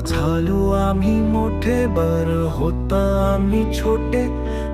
झालो आम्ही मोठे बर होता आम्ही छोटे.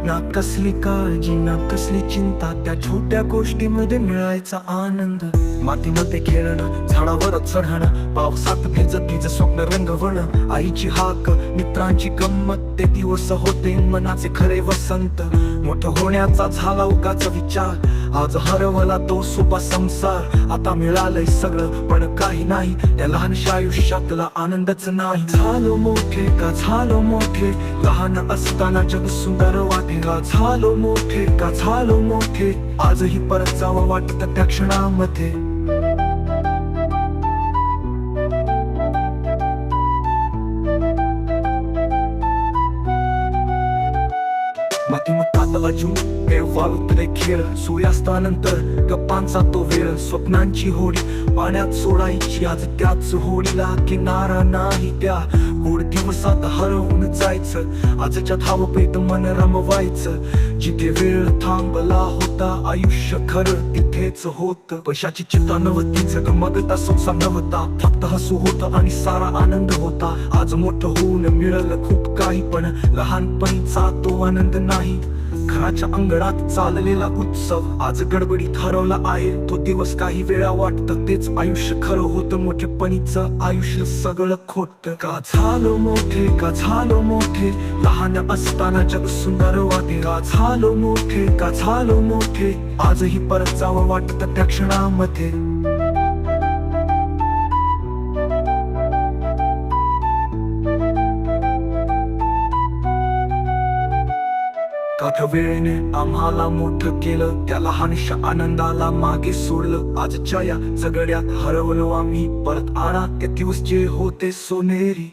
ना कसली काळजी ना कसली चिंता त्या छोट्या गोष्टीमध्ये मिळायचा आनंद. मातीमध्ये खेळणं झाडावर चढणं पावसात भिजत तिचं स्वप्न रंगवणं आईची हाक मित्रांची गंमत ते दिवस होते मनाचे खरे वसंत. मोठं होण्याचा झाला उगाचा विचार. आज हरवला तो सोपा संसार. आता मिळालंय सगळं पण काही नाही. त्या लहानशा आयुष्यातला आनंदच नाही. झालो मोठे का? झालो मोठे. लहान असताना जग सुंदर वाटे. का? झालो मोठे का? झालो मोठे. आजही परत जावं वाटत त्या क्षणामध्ये. मातीमत्तात अजून वेळ वाळूतले खेळ सूर्यास्तानंतर गप्पांचा तो वेळ. स्वप्नांची होडी पाण्यात सोडायची आज त्याच होडीला किनारा नाही त्या. गोड दिवसात हरवून जायचं आजच्या धावपेत मन रमवायचं. जिथे वेळ थांबला होता आयुष्य खरं तिथेच होत. पैशाची चिंता नव्हती जगमगता संसार नव्हता. फक्त हसू होत आणि सारा आनंद होता. आज मोठं होऊन मिळालं खूप काही पण लहानपणीचा तो आनंद नाही. घराच्या अंगणात चाललेला उत्सव आज गडबडीत हरवला आहे. तो दिवस काही वेळा वाटत तेच आयुष्य खरं होतं मोठेपणीचं आयुष्य सगळं खोट. का झालो मोठे का झालो मोठे? लहान असताना जग सुंदर वाटे. का झालो मोठे का झालो मोठे? आजही परत जावं वाटत त्या क्षणामध्ये. काठ्या वेळेने आम्हाला मोठं केलं त्या लहानशा आनंदाला मागे सोडलं. आजच्या या सगळ्यात हरवलो आम्ही. परत आणा ते दिवस जे होते सोनेरी.